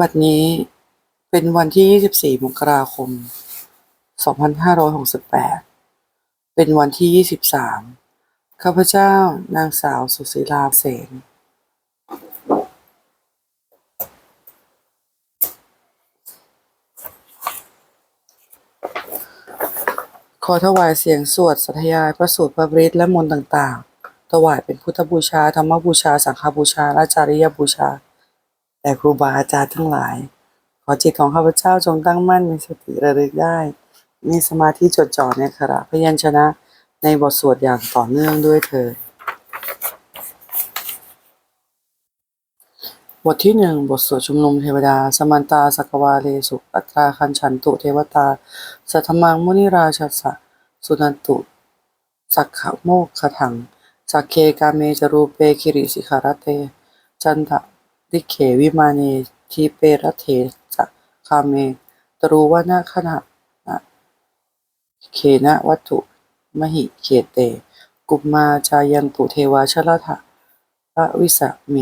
บัดนี้เป็นวันที่ 24 มกราคม 2568 เป็นวันที่ 23 ข้าพเจ้านางสาวสุศิลาเสนขอถวายเสียงสวดสัทยายพระสูตรพระบริตและมนต์ต่าง ๆ ถวายเป็นพุทธบูชา ธรรมบูชา สังฆบูชา และจาริยบูชา แด่ครูบาอาจารย์ทั้งหลาย ขอจิตของข้าพเจ้าจงตั้งมั่นมีสติระลึกได้ มีสมาธิจดจ่อในขณะพยัญชนะในบทสวดอย่างต่อเนื่องด้วยเถิดบทที่หนึ่งบทสวดชุมนุมเทวดา สมันตาสักวาเลสุอัตราคันฉันตุเทวตา สัทมังมุนิราชสสะสุนันตุ สักขโมกขถัง สักเคกาเมจรูเปคิริสิขารเต จันทะ ดิเขวิมาเนทีเปรเถจะคาเม ตรูวนาขณะนะเคนะวัตถุมหิเขเต กุมมาจายันตุเทวาชลทะพระวิสะเม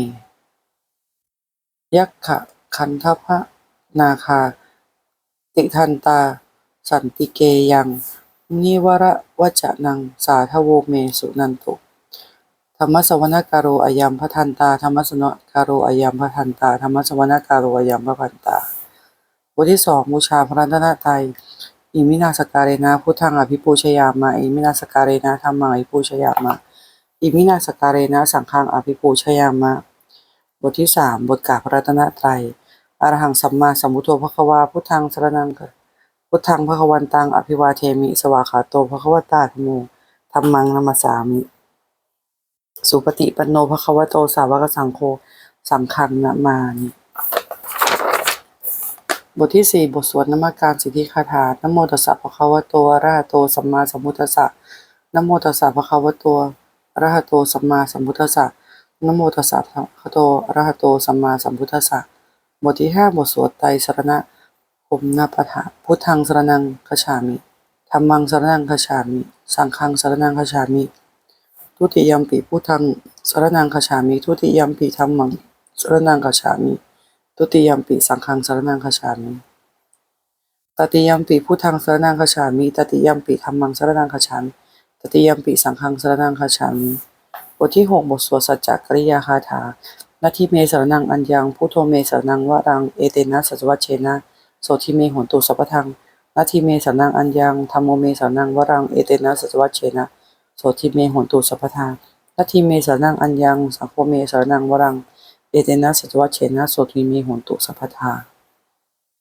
ยักขะคันทพะนาคา ติทันตา สันติเกยัง นิวระวจนัง สาทโวเมสุนันตุ ธรรมสวนการโรอายัมพะทันตาธรรมสนการโรอายัมพะทันตาธรรมสวนการโรอายัมพะทันตาบทที่สองบูชาพระรัตนตรัยอิมินาสการเรนะพุทธังอภิปูชยามาอิมินาสการเรนะธรรมังอภิปูชยามาอิมินาสการเรนะสังฆังอภิปูชยามาบทที่สามบทกาพระรัตนตรัยอรหังสัมมาสัมพุทโธพระควาพุทธังสรนังพุทธังพระควันตังอภิวาเทมิ สวาขาโตพระควตาธโมธรรมังนัมสามิ สุปฏิปันโนพระควโตสาวกสังโฆสังฆังนะมานิบทที่สี่บทสวดนมัการสิทธิคาถานโมตัสสะภะคะวะโตอะระหะโตสัมมาสัมพุทธัสสะนโมตัสสะภะคะวะโตอะระหะโตสัมมาสัมพุทธัสสะนโมตัสสะภะคะวะโตอะระหะโตสัมมาสัมพุทธัสสะบทที่ห้าบทสวดไตรสรณะผมนาปะทะพุทธังสรนังคฉามิธรรมังสรนังคฉามิ สังฆังสรนังคฉามิ ทุติยมปีพุทธังสรนังคฉามิทุติยมปีธรรมังสรนังคฉามิทุติยมปีสังฆังสรนังคฉามิตติยมปีพุทธังสรนังคฉามิตติยมปีธรรมังสรนังคฉามิตติยมปีสังฆังสรนังคฉามิบทที่หกบทสวดสัจจกริยาคาถานาทีเมสรนังอัญญังพุทโธเมสรนังวรังเอเตนะสัจวัชเชนะโสทิเมหนตุสัพพทังนาทีเมสรนังอัญญังธรรมโมเมสรนังวรังเอเตนะสัจวัชเชนะ โสทิเมหนตุสัพพทังนททีเมสรนังอัญญังสังโฆเมสรนังวรัง เอเตนะสัจวัชเชนะโสทิเมโหนตุสัพพทา